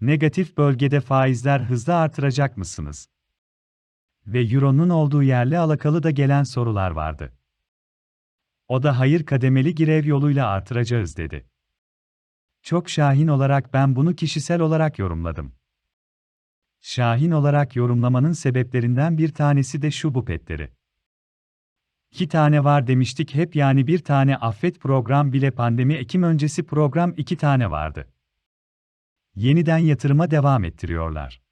Negatif bölgede faizler hızlı artıracak mısınız? Ve Euro'nun olduğu yerle alakalı da gelen sorular vardı. O da hayır kademeli girev yoluyla artıracağız dedi. Çok şahin olarak ben bunu kişisel olarak yorumladım. Şahin olarak yorumlamanın sebeplerinden bir tanesi de şu bu petleri. İki tane var demiştik hep yani bir tane affet program bile pandemi Ekim öncesi program iki tane vardı. Yeniden yatırıma devam ettiriyorlar.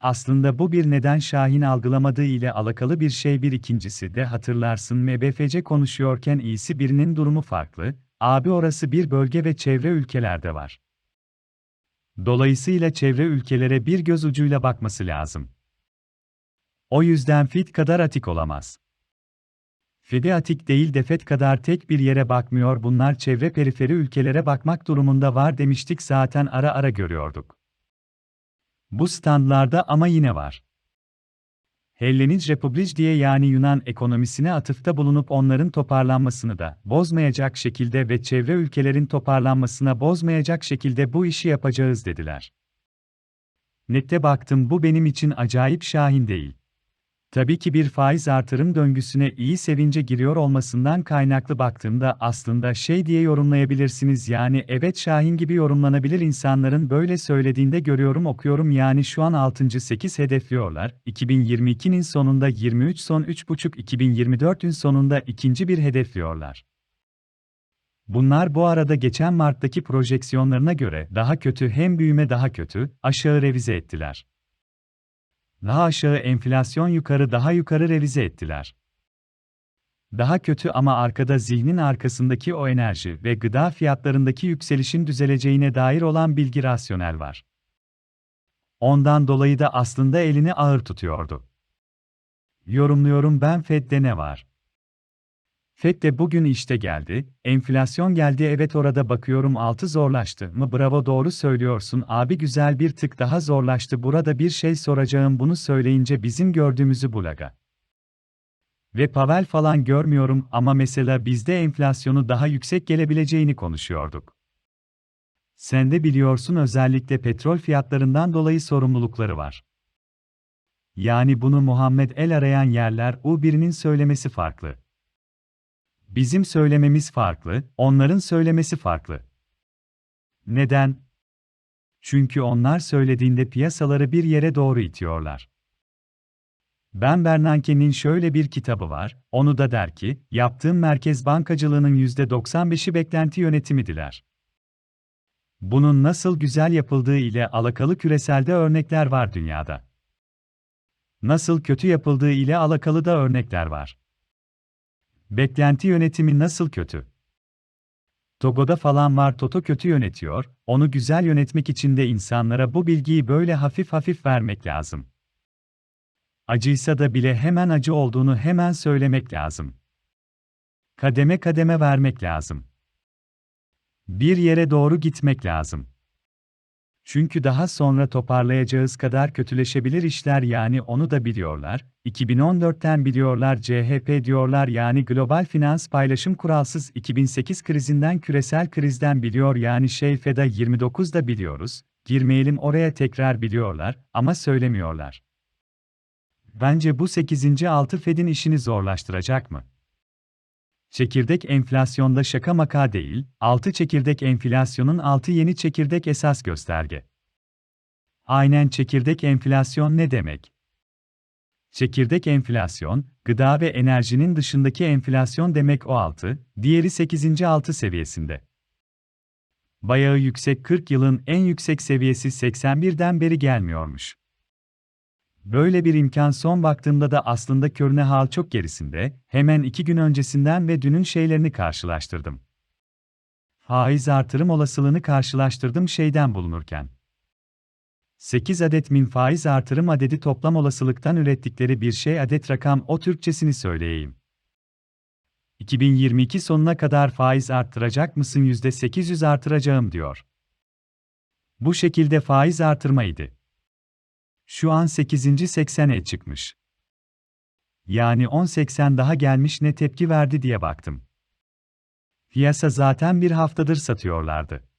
Aslında bu bir neden Şahin algılamadığı ile alakalı bir şey bir ikincisi de hatırlarsın MBFC konuşuyorken iyisi birinin durumu farklı, abi orası bir bölge ve çevre ülkelerde var. Dolayısıyla çevre ülkelere bir göz ucuyla bakması lazım. O yüzden fit kadar atik olamaz. Fedi atik değil defet kadar tek bir yere bakmıyor bunlar çevre periferi ülkelere bakmak durumunda var demiştik zaten ara ara görüyorduk. Bu standlarda ama yine var. Helleniz Republic diye yani Yunan ekonomisine atıfta bulunup onların toparlanmasını da bozmayacak şekilde ve çevre ülkelerin toparlanmasına bozmayacak şekilde bu işi yapacağız dediler. Nette baktım bu benim için acayip şahin değil. Tabii ki bir faiz artırım döngüsüne iyi sevince giriyor olmasından kaynaklı baktığımda aslında şey diye yorumlayabilirsiniz yani evet Şahin gibi yorumlanabilir insanların böyle söylediğinde görüyorum okuyorum yani şu an 6. 8 hedefliyorlar, 2022'nin sonunda 23 son 3.5 2024'ün sonunda ikinci bir hedefliyorlar. Bunlar bu arada geçen Mart'taki projeksiyonlarına göre daha kötü hem büyüme daha kötü, aşağı revize ettiler daha aşağı enflasyon yukarı daha yukarı revize ettiler. Daha kötü ama arkada zihnin arkasındaki o enerji ve gıda fiyatlarındaki yükselişin düzeleceğine dair olan bilgi rasyonel var. Ondan dolayı da aslında elini ağır tutuyordu. Yorumluyorum ben Fed'de ne var? FED de bugün işte geldi, enflasyon geldi evet orada bakıyorum altı zorlaştı mı bravo doğru söylüyorsun abi güzel bir tık daha zorlaştı burada bir şey soracağım bunu söyleyince bizim gördüğümüzü bulaga. Ve Pavel falan görmüyorum ama mesela bizde enflasyonu daha yüksek gelebileceğini konuşuyorduk. Sen de biliyorsun özellikle petrol fiyatlarından dolayı sorumlulukları var. Yani bunu Muhammed El arayan yerler U1'inin söylemesi farklı. Bizim söylememiz farklı, onların söylemesi farklı. Neden? Çünkü onlar söylediğinde piyasaları bir yere doğru itiyorlar. Ben Bernanke'nin şöyle bir kitabı var, onu da der ki, yaptığım merkez bankacılığının %95'i beklenti yönetimidiler. Bunun nasıl güzel yapıldığı ile alakalı küreselde örnekler var dünyada. Nasıl kötü yapıldığı ile alakalı da örnekler var. Beklenti yönetimi nasıl kötü? Togo'da falan var Toto kötü yönetiyor, onu güzel yönetmek için de insanlara bu bilgiyi böyle hafif hafif vermek lazım. Acıysa da bile hemen acı olduğunu hemen söylemek lazım. Kademe kademe vermek lazım. Bir yere doğru gitmek lazım. Çünkü daha sonra toparlayacağız kadar kötüleşebilir işler yani onu da biliyorlar. 2014'ten biliyorlar CHP diyorlar yani global finans paylaşım kuralsız 2008 krizinden küresel krizden biliyor yani şey FED'a 29'da biliyoruz. Girmeyelim oraya tekrar biliyorlar ama söylemiyorlar. Bence bu 8. 6 Fed'in işini zorlaştıracak mı? Çekirdek enflasyonda şaka maka değil, 6 çekirdek enflasyonun 6 yeni çekirdek esas gösterge. Aynen çekirdek enflasyon ne demek? Çekirdek enflasyon, gıda ve enerjinin dışındaki enflasyon demek o 6, diğeri 8. 6 seviyesinde. Bayağı yüksek 40 yılın en yüksek seviyesi 81'den beri gelmiyormuş. Böyle bir imkan son baktığımda da aslında körüne hal çok gerisinde, hemen iki gün öncesinden ve dünün şeylerini karşılaştırdım. Faiz artırım olasılığını karşılaştırdım şeyden bulunurken. 8 adet min faiz artırım adedi toplam olasılıktan ürettikleri bir şey adet rakam o Türkçesini söyleyeyim. 2022 sonuna kadar faiz arttıracak mısın %800 artıracağım diyor. Bu şekilde faiz artırmaydı. Şu an 8. 80'e çıkmış. Yani 10.80 daha gelmiş ne tepki verdi diye baktım. Piyasa zaten bir haftadır satıyorlardı.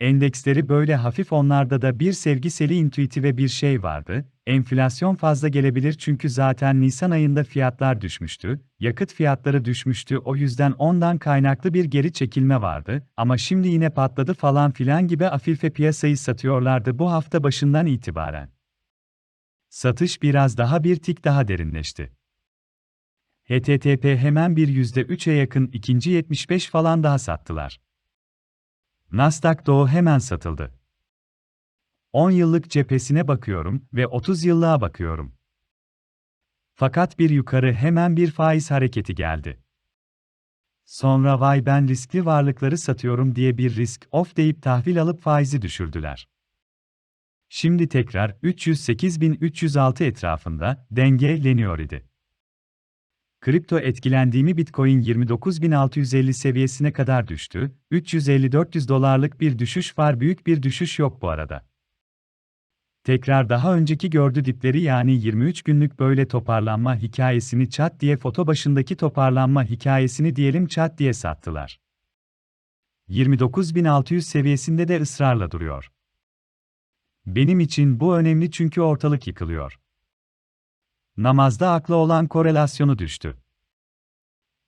Endeksleri böyle hafif onlarda da bir sevgiseli intuitive bir şey vardı. Enflasyon fazla gelebilir çünkü zaten Nisan ayında fiyatlar düşmüştü, yakıt fiyatları düşmüştü o yüzden ondan kaynaklı bir geri çekilme vardı ama şimdi yine patladı falan filan gibi afife piyasayı satıyorlardı bu hafta başından itibaren. Satış biraz daha bir tik daha derinleşti. HTTP hemen bir %3'e yakın ikinci 75 falan daha sattılar. Nasdaq Doğu hemen satıldı. 10 yıllık cephesine bakıyorum ve 30 yıllığa bakıyorum. Fakat bir yukarı hemen bir faiz hareketi geldi. Sonra vay ben riskli varlıkları satıyorum diye bir risk off deyip tahvil alıp faizi düşürdüler. Şimdi tekrar 308.306 etrafında dengeleniyor idi. Kripto etkilendiğimi Bitcoin 29.650 seviyesine kadar düştü, 350-400 dolarlık bir düşüş var büyük bir düşüş yok bu arada. Tekrar daha önceki gördü dipleri yani 23 günlük böyle toparlanma hikayesini çat diye foto başındaki toparlanma hikayesini diyelim çat diye sattılar. 29.600 seviyesinde de ısrarla duruyor. Benim için bu önemli çünkü ortalık yıkılıyor. Namazda akla olan korelasyonu düştü.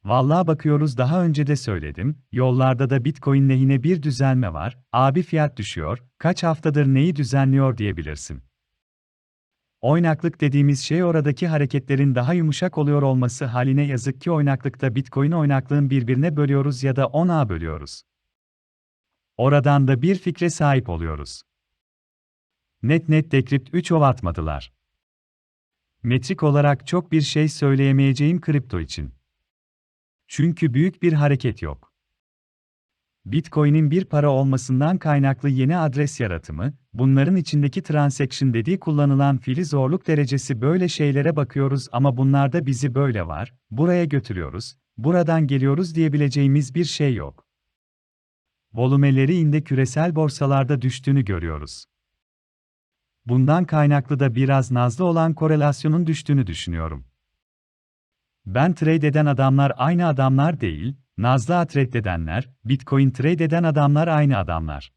Vallahi bakıyoruz daha önce de söyledim, yollarda da Bitcoin lehine bir düzelme var, abi fiyat düşüyor, kaç haftadır neyi düzenliyor diyebilirsin. Oynaklık dediğimiz şey oradaki hareketlerin daha yumuşak oluyor olması haline yazık ki oynaklıkta Bitcoin oynaklığın birbirine bölüyoruz ya da 10'a bölüyoruz. Oradan da bir fikre sahip oluyoruz. Net net dekript 3 ov atmadılar. Metrik olarak çok bir şey söyleyemeyeceğim kripto için. Çünkü büyük bir hareket yok. Bitcoin'in bir para olmasından kaynaklı yeni adres yaratımı, bunların içindeki transaction dediği kullanılan fili zorluk derecesi böyle şeylere bakıyoruz ama bunlarda bizi böyle var, buraya götürüyoruz, buradan geliyoruz diyebileceğimiz bir şey yok. Volumeleri inde küresel borsalarda düştüğünü görüyoruz. Bundan kaynaklı da biraz nazlı olan korelasyonun düştüğünü düşünüyorum. Ben trade eden adamlar aynı adamlar değil, Nazlı trade edenler, Bitcoin trade eden adamlar aynı adamlar.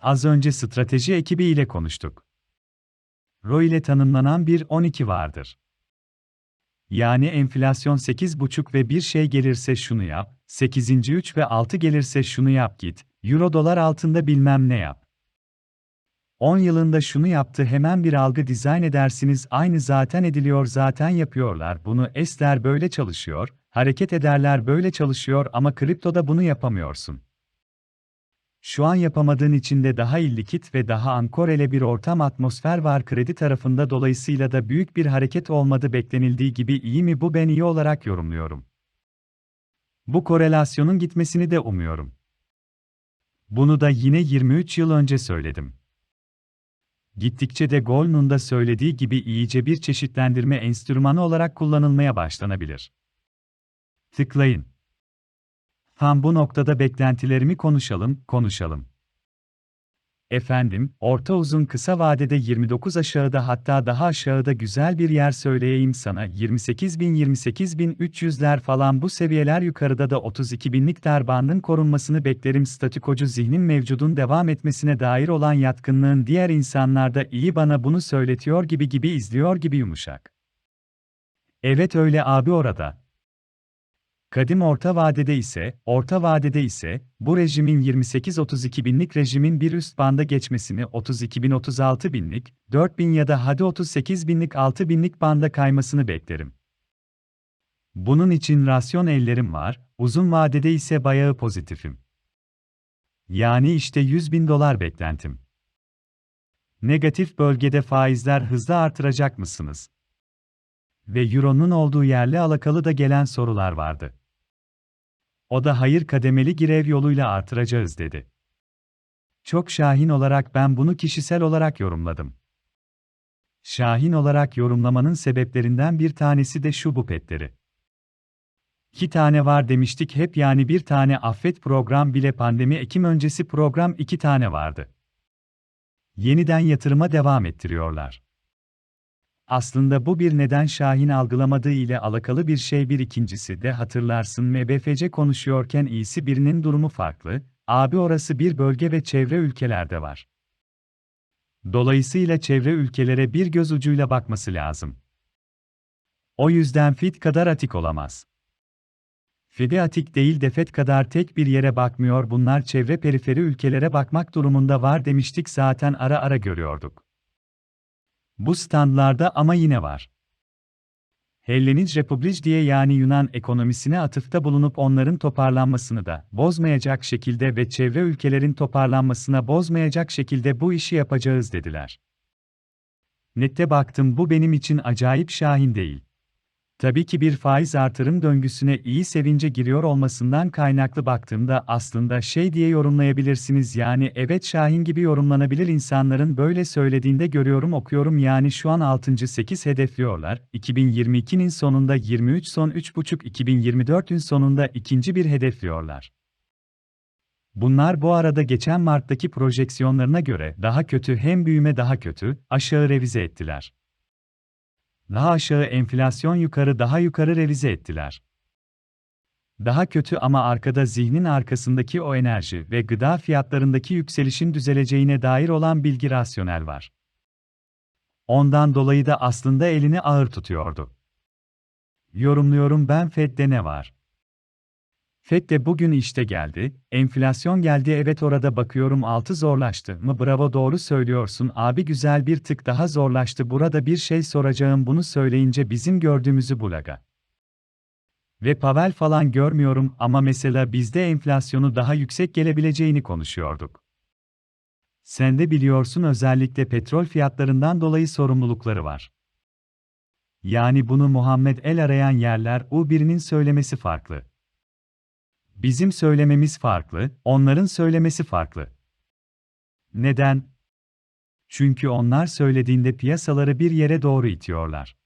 Az önce strateji ekibi ile konuştuk. RO ile tanımlanan bir 12 vardır. Yani enflasyon 8,5 ve bir şey gelirse şunu yap, 8. 3 ve 6 gelirse şunu yap git, euro dolar altında bilmem ne yap. 10 yılında şunu yaptı hemen bir algı dizayn edersiniz aynı zaten ediliyor zaten yapıyorlar bunu esler böyle çalışıyor, hareket ederler böyle çalışıyor ama kriptoda bunu yapamıyorsun. Şu an yapamadığın için de daha illikit ve daha ankorele bir ortam atmosfer var kredi tarafında dolayısıyla da büyük bir hareket olmadı beklenildiği gibi iyi mi bu ben iyi olarak yorumluyorum. Bu korelasyonun gitmesini de umuyorum. Bunu da yine 23 yıl önce söyledim. Gittikçe de Goldman'ın da söylediği gibi iyice bir çeşitlendirme enstrümanı olarak kullanılmaya başlanabilir. Tıklayın. Tam bu noktada beklentilerimi konuşalım, konuşalım. Efendim, orta uzun kısa vadede 29 aşağıda hatta daha aşağıda güzel bir yer söyleyeyim sana 28.000-28.300'ler falan bu seviyeler yukarıda da 32 binlik bandın korunmasını beklerim statikocu zihnin mevcudun devam etmesine dair olan yatkınlığın diğer insanlarda iyi bana bunu söyletiyor gibi gibi izliyor gibi yumuşak. Evet öyle abi orada. Kadim orta vadede ise, orta vadede ise, bu rejimin 28-32 binlik rejimin bir üst banda geçmesini 32 bin 36 binlik, 4 bin ya da hadi 38 binlik 6 binlik banda kaymasını beklerim. Bunun için rasyon ellerim var, uzun vadede ise bayağı pozitifim. Yani işte 100 bin dolar beklentim. Negatif bölgede faizler hızlı artıracak mısınız? Ve Euro'nun olduğu yerle alakalı da gelen sorular vardı. O da hayır kademeli girev yoluyla artıracağız dedi. Çok şahin olarak ben bunu kişisel olarak yorumladım. Şahin olarak yorumlamanın sebeplerinden bir tanesi de şu bu petleri. İki tane var demiştik hep yani bir tane affet program bile pandemi Ekim öncesi program iki tane vardı. Yeniden yatırıma devam ettiriyorlar. Aslında bu bir neden Şahin algılamadığı ile alakalı bir şey bir ikincisi de hatırlarsın MBFC konuşuyorken iyisi birinin durumu farklı, Abi orası bir bölge ve çevre ülkelerde var. Dolayısıyla çevre ülkelere bir göz ucuyla bakması lazım. O yüzden FIT kadar atik olamaz. FED'i atik değil de FED kadar tek bir yere bakmıyor bunlar çevre periferi ülkelere bakmak durumunda var demiştik zaten ara ara görüyorduk. Bu standlarda ama yine var. Helleniz Republic diye yani Yunan ekonomisine atıfta bulunup onların toparlanmasını da bozmayacak şekilde ve çevre ülkelerin toparlanmasına bozmayacak şekilde bu işi yapacağız dediler. Nette baktım bu benim için acayip şahin değil. Tabii ki bir faiz artırım döngüsüne iyi sevince giriyor olmasından kaynaklı baktığımda aslında şey diye yorumlayabilirsiniz yani evet Şahin gibi yorumlanabilir insanların böyle söylediğinde görüyorum okuyorum yani şu an 6. 8 hedefliyorlar, 2022'nin sonunda 23 son 3.5 2024'ün sonunda ikinci bir hedefliyorlar. Bunlar bu arada geçen Mart'taki projeksiyonlarına göre daha kötü hem büyüme daha kötü, aşağı revize ettiler daha aşağı enflasyon yukarı daha yukarı revize ettiler. Daha kötü ama arkada zihnin arkasındaki o enerji ve gıda fiyatlarındaki yükselişin düzeleceğine dair olan bilgi rasyonel var. Ondan dolayı da aslında elini ağır tutuyordu. Yorumluyorum ben Fed'de ne var? FED de bugün işte geldi, enflasyon geldi evet orada bakıyorum altı zorlaştı mı bravo doğru söylüyorsun abi güzel bir tık daha zorlaştı burada bir şey soracağım bunu söyleyince bizim gördüğümüzü bulaga. Ve Pavel falan görmüyorum ama mesela bizde enflasyonu daha yüksek gelebileceğini konuşuyorduk. Sen de biliyorsun özellikle petrol fiyatlarından dolayı sorumlulukları var. Yani bunu Muhammed El arayan yerler U1'inin söylemesi farklı. Bizim söylememiz farklı, onların söylemesi farklı. Neden? Çünkü onlar söylediğinde piyasaları bir yere doğru itiyorlar.